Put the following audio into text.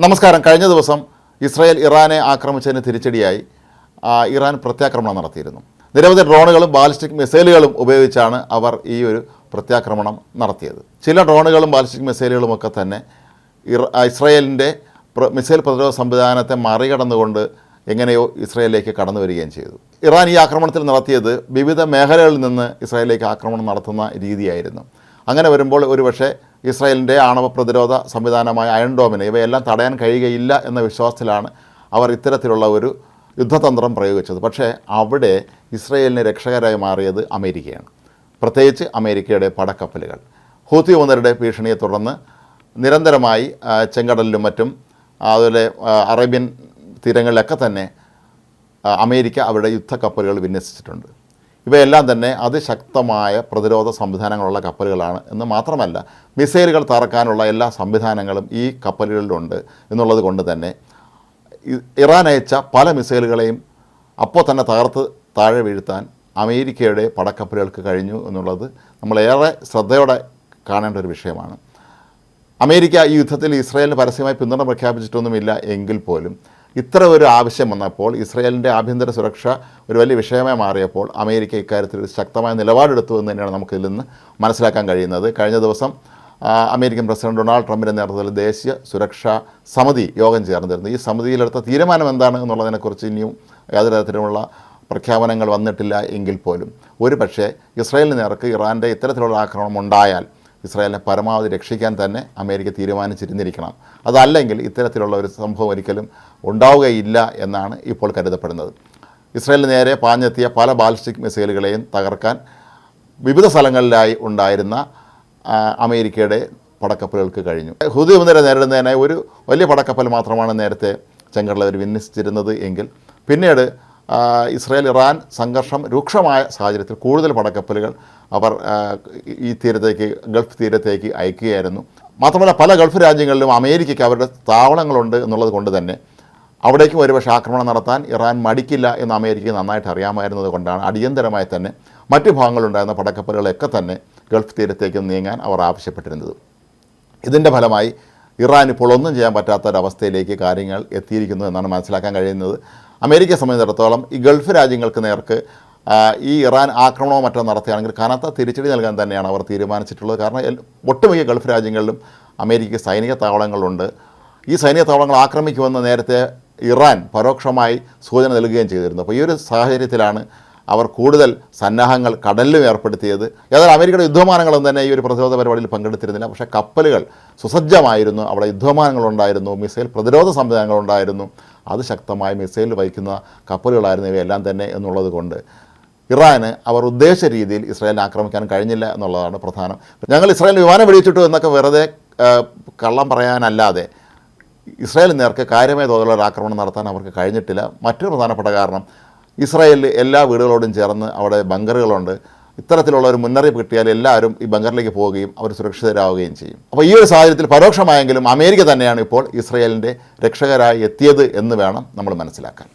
നമസ്കാരം. കഴിഞ്ഞ ദിവസം ഇസ്രായേൽ ഇറാനെ ആക്രമിച്ചതിന് തിരിച്ചടിയായി ഇറാൻ പ്രത്യാക്രമണം നടത്തിയിരുന്നു. നിരവധി ഡ്രോണുകളും ബാലിസ്റ്റിക് മിസൈലുകളും ഉപയോഗിച്ചാണ് അവർ ഈ ഒരു പ്രത്യാക്രമണം നടത്തിയത്. ചില ഡ്രോണുകളും ബാലിസ്റ്റിക് മിസൈലുകളും ഒക്കെ തന്നെ ഇസ്രായേലിന്റെ മിസൈൽ പ്രതിരോധ സംവിധാനത്തെ മറികടന്നുകൊണ്ട് എങ്ങനെയോ ഇസ്രായേലിലേക്ക് കടന്നു വരികയും ചെയ്തു. ഇറാൻ ഈ ആക്രമണത്തിൽ നടത്തിയത് വിവിധ മേഖലകളിൽ നിന്ന് ഇസ്രായേലിലേക്ക് ആക്രമണം നടത്തുന്ന രീതിയായിരുന്നു. അങ്ങനെ വരുമ്പോൾ ഒരുപക്ഷെ ഇസ്രായേലിന്റെ ആണവ പ്രതിരോധ സംവിധാനമായ അയൺ ഡോമിനെ ഇവയെല്ലാം തടയാൻ കഴിയുകയില്ല എന്ന വിശ്വാസത്തിലാണ് അവർ ഇത്തരത്തിലുള്ള ഒരു യുദ്ധതന്ത്രം പ്രയോഗിച്ചത്. പക്ഷേ അവിടെ ഇസ്രായേലിന് രക്ഷകരായി മാറിയത് അമേരിക്കയാണ്. പ്രത്യേകിച്ച് അമേരിക്കയുടെ പടക്കപ്പലുകൾ. ഹൂത്തി ഒന്നരുടെ ഭീഷണിയെ തുടർന്ന് നിരന്തരമായി ചെങ്കടലിലും മറ്റും അതുപോലെ അറേബ്യൻ തീരങ്ങളിലൊക്കെ തന്നെ അമേരിക്ക അവരുടെ യുദ്ധക്കപ്പലുകൾ വിന്യസിച്ചിട്ടുണ്ട്. ഇവയെല്ലാം തന്നെ അതിശക്തമായ പ്രതിരോധ സംവിധാനങ്ങളുള്ള കപ്പലുകളാണ് എന്ന് മാത്രമല്ല മിസൈലുകൾ തറക്കാനുള്ള എല്ലാ സംവിധാനങ്ങളും ഈ കപ്പലുകളിലുണ്ട് എന്നുള്ളത് കൊണ്ട് തന്നെ ഇറാൻ അയച്ച പല മിസൈലുകളെയും അപ്പോൾ തന്നെ തകർത്ത് താഴെ വീഴ്ത്താൻ അമേരിക്കയുടെ പടക്കപ്പലുകൾക്ക് കഴിഞ്ഞു എന്നുള്ളത് നമ്മളേറെ ശ്രദ്ധയോടെ കാണേണ്ട ഒരു വിഷയമാണ്. അമേരിക്ക ഈ യുദ്ധത്തിൽ ഇസ്രായേലിന് പരസ്യമായി പിന്തുണ പ്രഖ്യാപിച്ചിട്ടൊന്നുമില്ല എങ്കിൽ പോലും ഇത്ര ഒരു ആവശ്യം വന്നപ്പോൾ ഇസ്രയേലിന്റെ ആഭ്യന്തര സുരക്ഷ ഒരു വലിയ വിഷയമായി മാറിയപ്പോൾ അമേരിക്ക ഇക്കാര്യത്തിൽ ഒരു ശക്തമായ നിലപാടെടുത്തു എന്ന് തന്നെയാണ് നമുക്കിതിൽ നിന്ന് മനസ്സിലാക്കാൻ കഴിയുന്നത്. കഴിഞ്ഞ ദിവസം അമേരിക്കൻ പ്രസിഡന്റ് ഡൊണാൾഡ് ട്രംപിന്റെ നേതൃത്വത്തിൽ ദേശീയ സുരക്ഷാ സമിതി യോഗം ചേർന്നിരുന്നു. ഈ സമിതിയിലെടുത്ത തീരുമാനം എന്താണ് എന്നുള്ളതിനെക്കുറിച്ച് ഇനിയും യാതൊരു തരത്തിലുമുള്ള പ്രഖ്യാപനങ്ങൾ വന്നിട്ടില്ല എങ്കിൽ പോലും. ഒരു പക്ഷേ ഇസ്രായേലിന് നേർക്ക് ഇറാന്റെ ഇത്തരത്തിലുള്ള ആക്രമണം ഉണ്ടായാൽ ഇസ്രായേലിനെ പരമാവധി രക്ഷിക്കാൻ തന്നെ അമേരിക്ക തീരുമാനിച്ചിരുന്നിരിക്കണം. അതല്ലെങ്കിൽ ഇത്തരത്തിലുള്ള ഒരു സംഭവം ഒരിക്കലും ഉണ്ടാവുകയില്ല എന്നാണ് ഇപ്പോൾ കരുതപ്പെടുന്നത്. ഇസ്രായേലിന് നേരെ പാഞ്ഞെത്തിയ പല ബാലിസ്റ്റിക് മിസൈലുകളെയും തകർക്കാൻ വിവിധ സ്ഥലങ്ങളിലായി ഉണ്ടായിരുന്ന അമേരിക്കയുടെ പടക്കപ്പലുകൾക്ക് കഴിഞ്ഞു. ഹുദി മുന്നര നേരിടുന്നതിനായി ഒരു വലിയ പടക്കപ്പൽ മാത്രമാണ് നേരത്തെ ചെങ്കടലവർ വിന്യസിച്ചിരുന്നത് എങ്കിൽ പിന്നീട് ഇസ്രായേൽ ഇറാൻ സംഘർഷം രൂക്ഷമായ സാഹചര്യത്തിൽ കൂടുതൽ പടക്കപ്പലുകൾ അവർ ഈ തീരത്തേക്ക് ഗൾഫ് തീരത്തേക്ക് അയക്കുകയായിരുന്നു. മാത്രമല്ല പല ഗൾഫ് രാജ്യങ്ങളിലും അമേരിക്കയ്ക്ക് അവരുടെ താവളങ്ങളുണ്ട് എന്നുള്ളത് കൊണ്ട് തന്നെ അവിടേക്കും ഒരുപക്ഷെ ആക്രമണം നടത്താൻ ഇറാൻ മടിക്കില്ല എന്ന് അമേരിക്ക നന്നായിട്ട് അറിയാമായിരുന്നത് കൊണ്ടാണ് അടിയന്തരമായി തന്നെ മറ്റു ഭാഗങ്ങളുണ്ടായിരുന്ന പടക്കപ്പലുകളൊക്കെ തന്നെ ഗൾഫ് തീരത്തേക്ക് നീങ്ങാൻ അവർ ആവശ്യപ്പെട്ടിരുന്നത്. ഇതിന്റെ ഫലമായി ഇറാൻ ഇപ്പോൾ ഒന്നും ചെയ്യാൻ പറ്റാത്ത ഒരവസ്ഥയിലേക്ക് കാര്യങ്ങൾ എത്തിയിരിക്കുന്നു എന്നാണ് മനസ്സിലാക്കാൻ കഴിയുന്നത്. അമേരിക്കയെ സംബന്ധിച്ചിടത്തോളം ഈ ഗൾഫ് രാജ്യങ്ങൾക്ക് നേർക്ക് ഈ ഇറാൻ ആക്രമണമോ മറ്റോ നടത്തുകയാണെങ്കിൽ കനത്ത തിരിച്ചടി നൽകാൻ തന്നെയാണ് അവർ തീരുമാനിച്ചിട്ടുള്ളത്. കാരണം ഒട്ടുമിക്ക ഗൾഫ് രാജ്യങ്ങളിലും അമേരിക്ക സൈനിക താവളങ്ങളുണ്ട്. ഈ സൈനിക താവളങ്ങൾ ആക്രമിക്കുമെന്ന് നേരത്തെ ഇറാൻ പരോക്ഷമായി സൂചന നൽകുകയും ചെയ്തിരുന്നു. അപ്പോൾ ഈ ഒരു സാഹചര്യത്തിലാണ് അവർ കൂടുതൽ സന്നാഹങ്ങൾ കടലിലും ഏർപ്പെടുത്തിയത്. ഏതായാലും അമേരിക്കയുടെ യുദ്ധവിമാനങ്ങളൊന്നും തന്നെ ഈ ഒരു പ്രതിരോധ പരിപാടിയിൽ പങ്കെടുത്തിരുന്നില്ല. പക്ഷേ കപ്പലുകൾ സുസജ്ജമായിരുന്നു. അവിടെ യുദ്ധവിമാനങ്ങളുണ്ടായിരുന്നു. മിസൈൽ പ്രതിരോധ സംവിധാനങ്ങളുണ്ടായിരുന്നു. അത് ശക്തമായ മിസൈൽ വഹിക്കുന്ന കപ്പലുകളായിരുന്നു. ഇവയെല്ലാം തന്നെ എന്നുള്ളത് കൊണ്ട് ഇറാന് അവർ ഉദ്ദേശിച്ച രീതിയിൽ ഇസ്രായേലിനെ ആക്രമിക്കാൻ കഴിഞ്ഞില്ല എന്നുള്ളതാണ് പ്രധാനം. ഞങ്ങൾ ഇസ്രായേൽ വിമാനം വെടിവെച്ചിട്ടു എന്നൊക്കെ വെറുതെ കള്ളം പറയാനല്ലാതെ ഇസ്രായേൽ നേർക്ക് കാര്യമായ തോതിലുള്ള ആക്രമണം നടത്താൻ അവർക്ക് കഴിഞ്ഞിട്ടില്ല. മറ്റൊരു പ്രധാനപ്പെട്ട കാരണം ഇസ്രായേലിൽ എല്ലാ വീടുകളോടും ചേർന്ന് അവിടെ ബങ്കറുകളുണ്ട്. ഇത്തരത്തിലുള്ള ഒരു മുന്നറിയിപ്പ് കിട്ടിയാൽ എല്ലാവരും ഈ ബങ്കറിലേക്ക് പോവുകയും അവർ സുരക്ഷിതരാവുകയും ചെയ്യും. അപ്പോൾ ഈ ഒരു സാഹചര്യത്തിൽ പരോക്ഷമായെങ്കിലും അമേരിക്ക തന്നെയാണ് ഇപ്പോൾ ഇസ്രായേലിന്റെ രക്ഷകരായി എത്തിയത് എന്ന് വേണം നമ്മൾ മനസ്സിലാക്കാൻ.